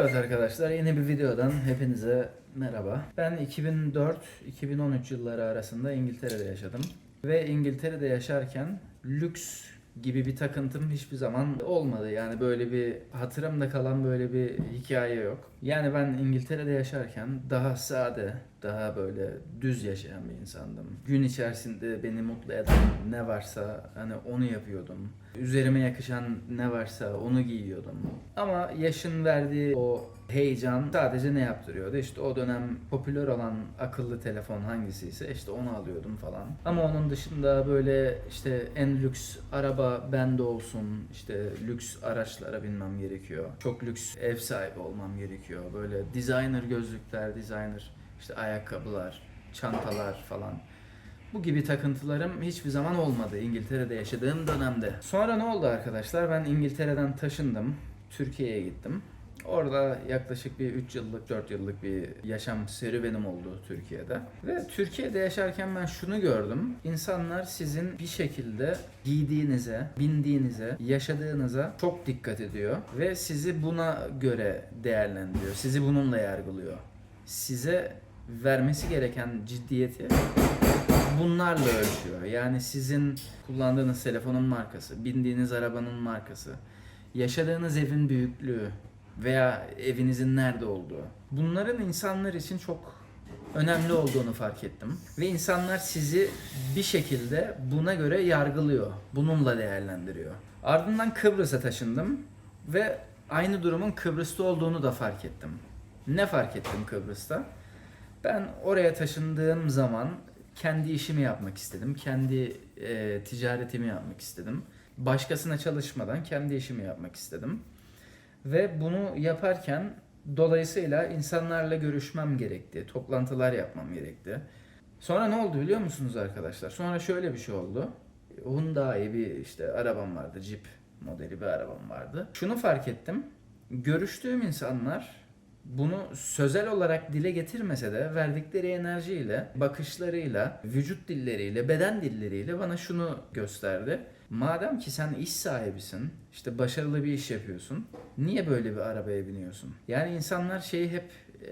Evet arkadaşlar yeni bir videodan hepinize merhaba. Ben 2004-2013 yılları arasında İngiltere'de yaşadım. Ve İngiltere'de yaşarken lüks gibi bir takıntım hiçbir zaman olmadı. Yani böyle bir hatırımda kalan böyle bir hikaye yok. Yani ben İngiltere'de yaşarken daha sade, daha böyle düz yaşayan bir insandım. Gün içerisinde beni mutlu eden ne varsa hani onu yapıyordum. Üzerime yakışan ne varsa onu giyiyordum. Ama yaşın verdiği o heyecan sadece ne yaptırıyordu? İşte o dönem popüler olan akıllı telefon hangisiyse işte onu alıyordum falan. Ama onun dışında böyle işte en lüks araba bende olsun, işte lüks araçlara binmem gerekiyor. Çok lüks ev sahibi olmam gerekiyor. Böyle designer gözlükler, designer işte ayakkabılar, çantalar falan. Bu gibi takıntılarım hiçbir zaman olmadı İngiltere'de yaşadığım dönemde. Sonra ne oldu arkadaşlar? Ben İngiltere'den taşındım. Türkiye'ye gittim. Orada yaklaşık bir 3 yıllık, 4 yıllık bir yaşam serüvenim oldu Türkiye'de. Ve Türkiye'de yaşarken ben şunu gördüm. İnsanlar sizin bir şekilde giydiğinize, bindiğinize, yaşadığınıza çok dikkat ediyor. Ve sizi buna göre değerlendiriyor. Sizi bununla yargılıyor. Size vermesi gereken ciddiyeti bunlarla ölçüyor. Yani sizin kullandığınız telefonun markası, bindiğiniz arabanın markası, yaşadığınız evin büyüklüğü veya evinizin nerede olduğu. Bunların insanlar için çok önemli olduğunu fark ettim. Ve insanlar sizi bir şekilde buna göre yargılıyor. Bununla değerlendiriyor. Ardından Kıbrıs'a taşındım ve aynı durumun Kıbrıs'ta olduğunu da fark ettim. Ne fark ettim Kıbrıs'ta? Ben oraya taşındığım zaman kendi işimi yapmak istedim. Kendi e, ticaretimi yapmak istedim. Başkasına çalışmadan kendi işimi yapmak istedim. Ve bunu yaparken dolayısıyla insanlarla görüşmem gerekti. Toplantılar yapmam gerekti. Sonra ne oldu biliyor musunuz arkadaşlar? Sonra şöyle bir şey oldu. Hyundai bir işte arabam vardı. Jeep modeli bir arabam vardı. Şunu fark ettim. Görüştüğüm insanlar bunu sözel olarak dile getirmese de verdikleri enerjiyle, bakışlarıyla, vücut dilleriyle, beden dilleriyle bana şunu gösterdi. Madem ki sen iş sahibisin, işte başarılı bir iş yapıyorsun, niye böyle bir arabaya biniyorsun? Yani insanlar şeyi hep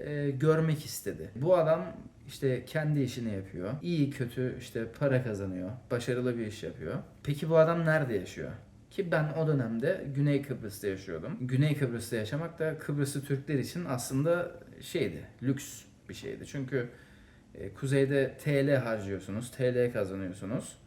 e, görmek istedi. Bu adam işte kendi işini yapıyor. İyi kötü işte para kazanıyor. Başarılı bir iş yapıyor. Peki bu adam nerede yaşıyor? Ki ben o dönemde Güney Kıbrıs'ta yaşıyordum. Güney Kıbrıs'ta yaşamak da Kıbrıslı Türkler için aslında şeydi, lüks bir şeydi. Çünkü e, kuzeyde TL harcıyorsunuz, TL kazanıyorsunuz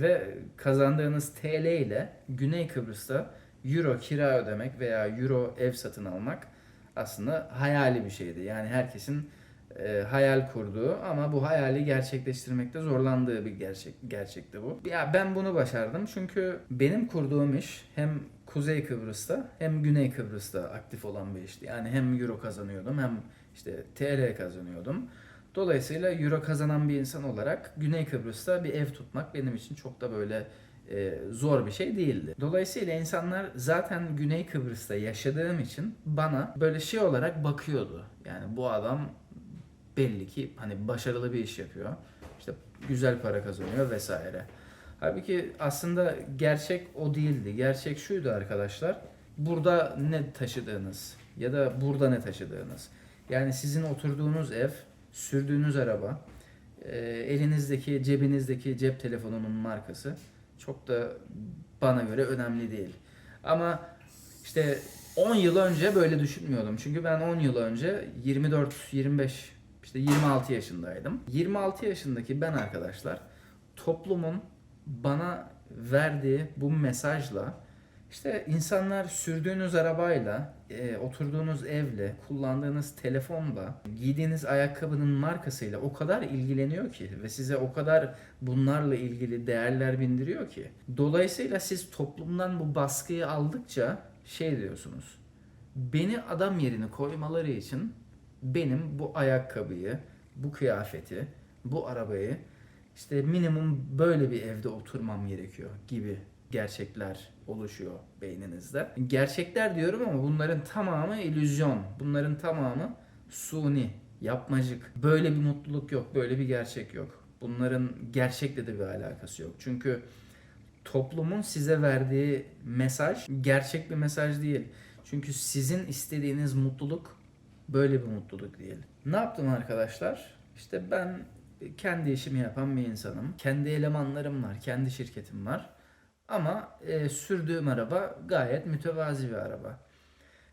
ve kazandığınız TL ile Güney Kıbrıs'ta euro kira ödemek veya euro ev satın almak aslında hayali bir şeydi. Yani herkesin e, hayal kurduğu ama bu hayali gerçekleştirmekte zorlandığı bir gerçek gerçekti bu. Ya ben bunu başardım çünkü benim kurduğum iş hem Kuzey Kıbrıs'ta hem Güney Kıbrıs'ta aktif olan bir işti. Yani hem euro kazanıyordum hem işte TL kazanıyordum. Dolayısıyla euro kazanan bir insan olarak Güney Kıbrıs'ta bir ev tutmak benim için çok da böyle e, zor bir şey değildi. Dolayısıyla insanlar zaten Güney Kıbrıs'ta yaşadığım için bana böyle şey olarak bakıyordu. Yani bu adam belli ki hani başarılı bir iş yapıyor. İşte güzel para kazanıyor vesaire. Halbuki aslında gerçek o değildi. Gerçek şuydu arkadaşlar. Burada ne taşıdığınız ya da burada ne taşıdığınız. Yani sizin oturduğunuz ev, sürdüğünüz araba, e, elinizdeki, cebinizdeki cep telefonunun markası çok da bana göre önemli değil. Ama işte 10 yıl önce böyle düşünmüyordum. Çünkü ben 10 yıl önce 24, 25, işte 26 yaşındaydım. 26 yaşındaki ben arkadaşlar toplumun bana verdiği bu mesajla işte insanlar sürdüğünüz arabayla, e, oturduğunuz evle, kullandığınız telefonla, giydiğiniz ayakkabının markasıyla o kadar ilgileniyor ki ve size o kadar bunlarla ilgili değerler bindiriyor ki. Dolayısıyla siz toplumdan bu baskıyı aldıkça şey diyorsunuz. Beni adam yerine koymaları için benim bu ayakkabıyı, bu kıyafeti, bu arabayı işte minimum böyle bir evde oturmam gerekiyor gibi gerçekler oluşuyor beyninizde. Gerçekler diyorum ama bunların tamamı illüzyon. Bunların tamamı suni, yapmacık. Böyle bir mutluluk yok, böyle bir gerçek yok. Bunların gerçekle de bir alakası yok. Çünkü toplumun size verdiği mesaj gerçek bir mesaj değil. Çünkü sizin istediğiniz mutluluk böyle bir mutluluk değil. Ne yaptım arkadaşlar? İşte ben kendi işimi yapan bir insanım. Kendi elemanlarım var, kendi şirketim var. Ama e, sürdüğüm araba gayet mütevazi bir araba.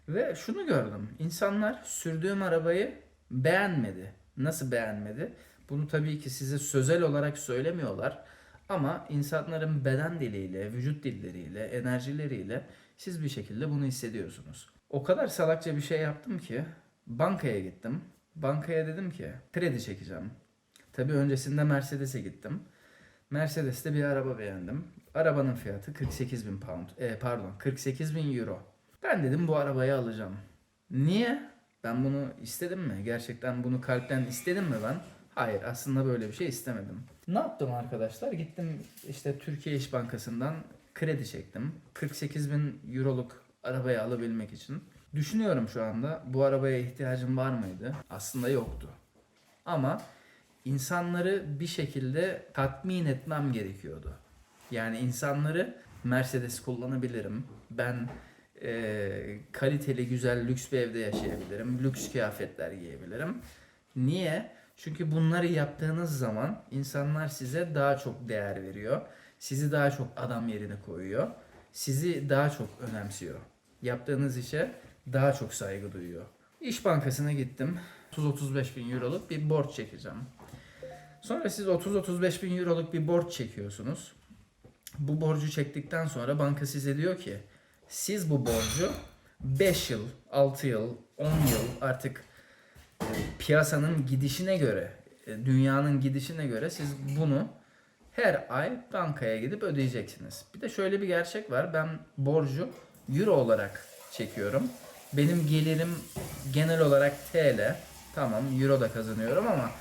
Ve şunu gördüm. İnsanlar sürdüğüm arabayı beğenmedi. Nasıl beğenmedi? Bunu tabii ki size sözel olarak söylemiyorlar. Ama insanların beden diliyle, vücut dilleriyle, enerjileriyle siz bir şekilde bunu hissediyorsunuz. O kadar salakça bir şey yaptım ki bankaya gittim. Bankaya dedim ki kredi çekeceğim. Tabii öncesinde Mercedes'e gittim. Mercedes'te bir araba beğendim. Arabanın fiyatı 48 bin pound. E, pardon 48 bin euro. Ben dedim bu arabayı alacağım. Niye? Ben bunu istedim mi? Gerçekten bunu kalpten istedim mi ben? Hayır aslında böyle bir şey istemedim. Ne yaptım arkadaşlar? Gittim işte Türkiye İş Bankası'ndan kredi çektim. 48 bin euroluk arabayı alabilmek için. Düşünüyorum şu anda bu arabaya ihtiyacım var mıydı? Aslında yoktu. Ama insanları bir şekilde tatmin etmem gerekiyordu. Yani insanları Mercedes kullanabilirim. Ben e, kaliteli, güzel, lüks bir evde yaşayabilirim. Lüks kıyafetler giyebilirim. Niye? Çünkü bunları yaptığınız zaman insanlar size daha çok değer veriyor. Sizi daha çok adam yerine koyuyor. Sizi daha çok önemsiyor. Yaptığınız işe daha çok saygı duyuyor. İş Bankası'na gittim. 30-35 bin euroluk bir borç çekeceğim. Sonra siz 30-35 bin euroluk bir borç çekiyorsunuz. Bu borcu çektikten sonra banka size diyor ki siz bu borcu 5 yıl, 6 yıl, 10 yıl artık e, piyasanın gidişine göre, e, dünyanın gidişine göre siz bunu her ay bankaya gidip ödeyeceksiniz. Bir de şöyle bir gerçek var. Ben borcu euro olarak çekiyorum. Benim gelirim genel olarak TL. Tamam euro da kazanıyorum ama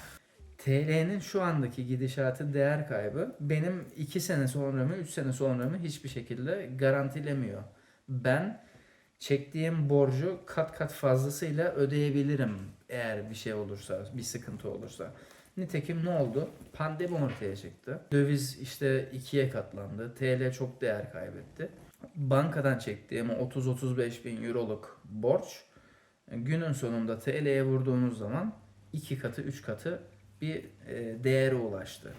TL'nin şu andaki gidişatı değer kaybı benim 2 sene sonra mı 3 sene sonra mı hiçbir şekilde garantilemiyor. Ben çektiğim borcu kat kat fazlasıyla ödeyebilirim eğer bir şey olursa, bir sıkıntı olursa. Nitekim ne oldu? Pandemi ortaya çıktı. Döviz işte ikiye katlandı. TL çok değer kaybetti. Bankadan çektiğim 30-35 bin euroluk borç günün sonunda TL'ye vurduğunuz zaman iki katı, üç katı bir e, değere ulaştı.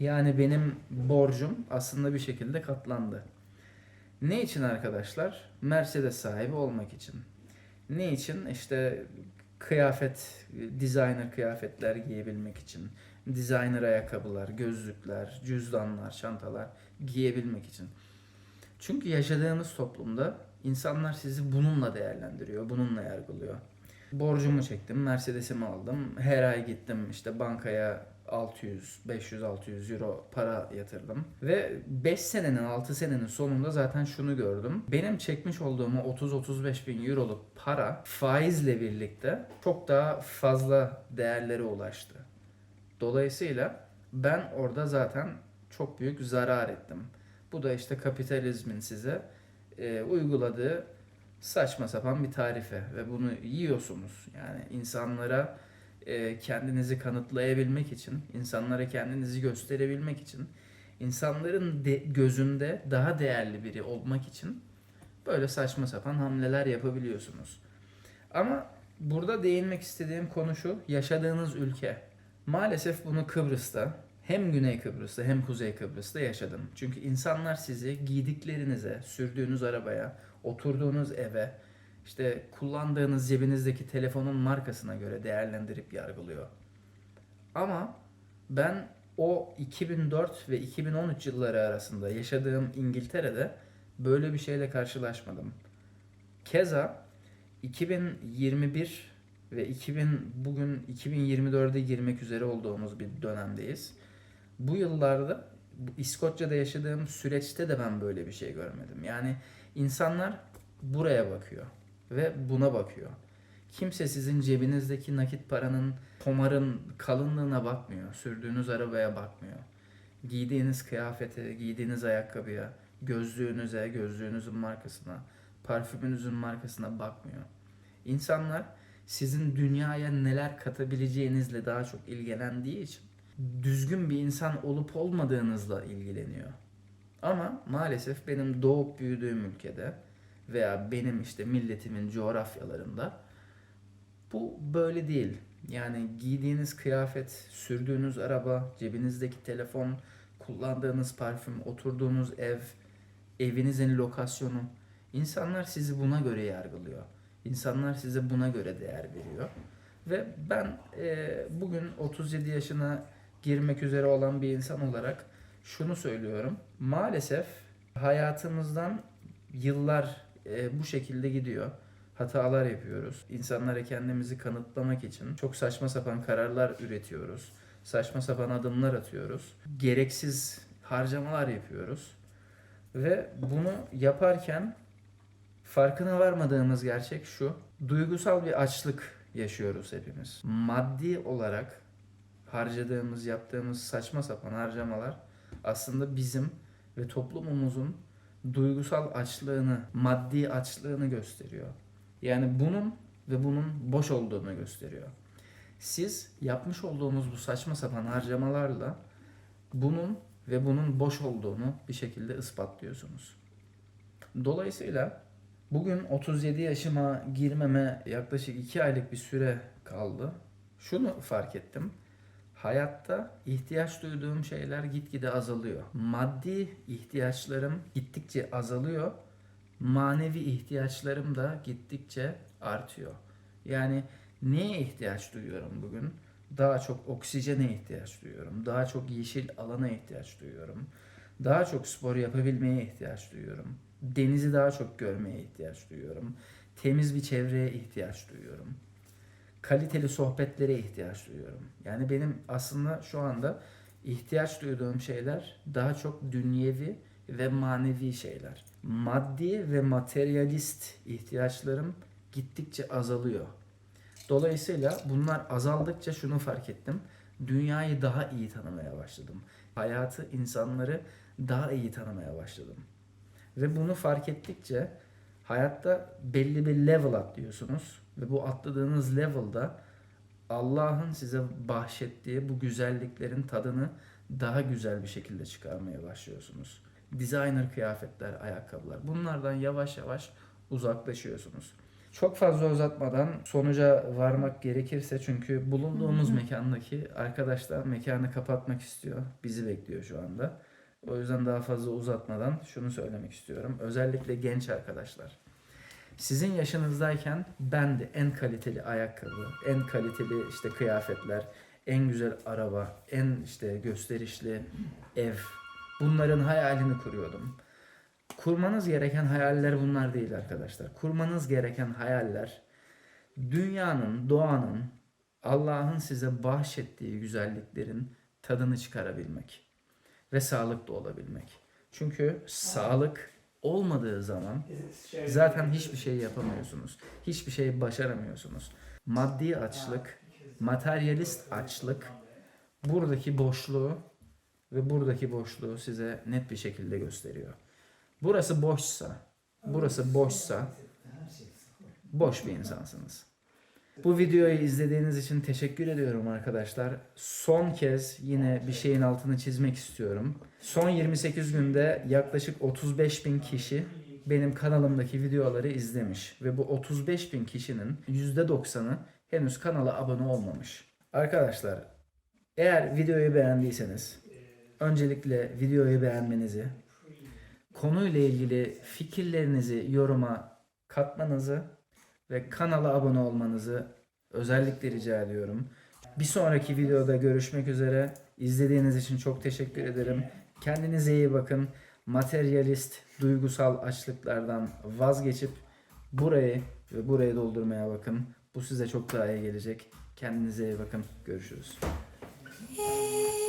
Yani benim borcum aslında bir şekilde katlandı. Ne için arkadaşlar? Mercedes sahibi olmak için. Ne için? İşte kıyafet, designer kıyafetler giyebilmek için. Designer ayakkabılar, gözlükler, cüzdanlar, çantalar giyebilmek için. Çünkü yaşadığınız toplumda insanlar sizi bununla değerlendiriyor, bununla yargılıyor. Borcumu çektim, Mercedes'imi aldım. Her ay gittim işte bankaya 600, 500, 600 euro para yatırdım. Ve 5 senenin, 6 senenin sonunda zaten şunu gördüm. Benim çekmiş olduğum 30-35 bin euroluk para faizle birlikte çok daha fazla değerlere ulaştı. Dolayısıyla ben orada zaten çok büyük zarar ettim. Bu da işte kapitalizmin size e, uyguladığı saçma sapan bir tarife ve bunu yiyorsunuz. Yani insanlara e, kendinizi kanıtlayabilmek için, insanlara kendinizi gösterebilmek için, insanların de, gözünde daha değerli biri olmak için böyle saçma sapan hamleler yapabiliyorsunuz. Ama burada değinmek istediğim konu şu, yaşadığınız ülke. Maalesef bunu Kıbrıs'ta, hem Güney Kıbrıs'ta hem Kuzey Kıbrıs'ta yaşadım. Çünkü insanlar sizi giydiklerinize, sürdüğünüz arabaya, oturduğunuz eve, işte kullandığınız cebinizdeki telefonun markasına göre değerlendirip yargılıyor. Ama ben o 2004 ve 2013 yılları arasında yaşadığım İngiltere'de böyle bir şeyle karşılaşmadım. Keza 2021 ve 2000 bugün 2024'e girmek üzere olduğumuz bir dönemdeyiz. Bu yıllarda İskoçya'da yaşadığım süreçte de ben böyle bir şey görmedim. Yani insanlar buraya bakıyor ve buna bakıyor. Kimse sizin cebinizdeki nakit paranın, tomarın kalınlığına bakmıyor. Sürdüğünüz arabaya bakmıyor. Giydiğiniz kıyafete, giydiğiniz ayakkabıya, gözlüğünüze, gözlüğünüzün markasına, parfümünüzün markasına bakmıyor. İnsanlar sizin dünyaya neler katabileceğinizle daha çok ilgilendiği için düzgün bir insan olup olmadığınızla ilgileniyor. Ama maalesef benim doğup büyüdüğüm ülkede veya benim işte milletimin coğrafyalarında bu böyle değil. Yani giydiğiniz kıyafet, sürdüğünüz araba, cebinizdeki telefon, kullandığınız parfüm, oturduğunuz ev, evinizin lokasyonu. İnsanlar sizi buna göre yargılıyor. İnsanlar size buna göre değer veriyor. Ve ben e, bugün 37 yaşına girmek üzere olan bir insan olarak şunu söylüyorum. Maalesef hayatımızdan yıllar e, bu şekilde gidiyor. Hatalar yapıyoruz. İnsanlara kendimizi kanıtlamak için çok saçma sapan kararlar üretiyoruz. Saçma sapan adımlar atıyoruz. Gereksiz harcamalar yapıyoruz. Ve bunu yaparken farkına varmadığımız gerçek şu. Duygusal bir açlık yaşıyoruz hepimiz. Maddi olarak harcadığımız, yaptığımız saçma sapan harcamalar aslında bizim ve toplumumuzun duygusal açlığını, maddi açlığını gösteriyor. Yani bunun ve bunun boş olduğunu gösteriyor. Siz yapmış olduğunuz bu saçma sapan harcamalarla bunun ve bunun boş olduğunu bir şekilde ispatlıyorsunuz. Dolayısıyla bugün 37 yaşıma girmeme yaklaşık 2 aylık bir süre kaldı. Şunu fark ettim. Hayatta ihtiyaç duyduğum şeyler gitgide azalıyor. Maddi ihtiyaçlarım gittikçe azalıyor. Manevi ihtiyaçlarım da gittikçe artıyor. Yani neye ihtiyaç duyuyorum bugün? Daha çok oksijene ihtiyaç duyuyorum. Daha çok yeşil alana ihtiyaç duyuyorum. Daha çok spor yapabilmeye ihtiyaç duyuyorum. Denizi daha çok görmeye ihtiyaç duyuyorum. Temiz bir çevreye ihtiyaç duyuyorum kaliteli sohbetlere ihtiyaç duyuyorum. Yani benim aslında şu anda ihtiyaç duyduğum şeyler daha çok dünyevi ve manevi şeyler. Maddi ve materyalist ihtiyaçlarım gittikçe azalıyor. Dolayısıyla bunlar azaldıkça şunu fark ettim. Dünyayı daha iyi tanımaya başladım. Hayatı, insanları daha iyi tanımaya başladım. Ve bunu fark ettikçe hayatta belli bir level atlıyorsunuz ve bu atladığınız level'da Allah'ın size bahşettiği bu güzelliklerin tadını daha güzel bir şekilde çıkarmaya başlıyorsunuz. Designer kıyafetler, ayakkabılar bunlardan yavaş yavaş uzaklaşıyorsunuz. Çok fazla uzatmadan sonuca varmak gerekirse çünkü bulunduğumuz mekandaki arkadaşlar mekanı kapatmak istiyor. Bizi bekliyor şu anda. O yüzden daha fazla uzatmadan şunu söylemek istiyorum. Özellikle genç arkadaşlar. Sizin yaşınızdayken ben de en kaliteli ayakkabı, en kaliteli işte kıyafetler, en güzel araba, en işte gösterişli ev bunların hayalini kuruyordum. Kurmanız gereken hayaller bunlar değil arkadaşlar. Kurmanız gereken hayaller dünyanın, doğanın, Allah'ın size bahşettiği güzelliklerin tadını çıkarabilmek ve sağlıklı olabilmek. Çünkü sağlık olmadığı zaman zaten hiçbir şey yapamıyorsunuz. Hiçbir şey başaramıyorsunuz. Maddi açlık, materyalist açlık buradaki boşluğu ve buradaki boşluğu size net bir şekilde gösteriyor. Burası boşsa, burası boşsa boş bir insansınız. Bu videoyu izlediğiniz için teşekkür ediyorum arkadaşlar. Son kez yine bir şeyin altını çizmek istiyorum. Son 28 günde yaklaşık 35 bin kişi benim kanalımdaki videoları izlemiş. Ve bu 35 bin kişinin %90'ı henüz kanala abone olmamış. Arkadaşlar eğer videoyu beğendiyseniz öncelikle videoyu beğenmenizi, konuyla ilgili fikirlerinizi yoruma katmanızı ve kanala abone olmanızı özellikle rica ediyorum. Bir sonraki videoda görüşmek üzere. İzlediğiniz için çok teşekkür ederim. Kendinize iyi bakın. Materyalist, duygusal açlıklardan vazgeçip burayı ve burayı doldurmaya bakın. Bu size çok daha iyi gelecek. Kendinize iyi bakın. Görüşürüz.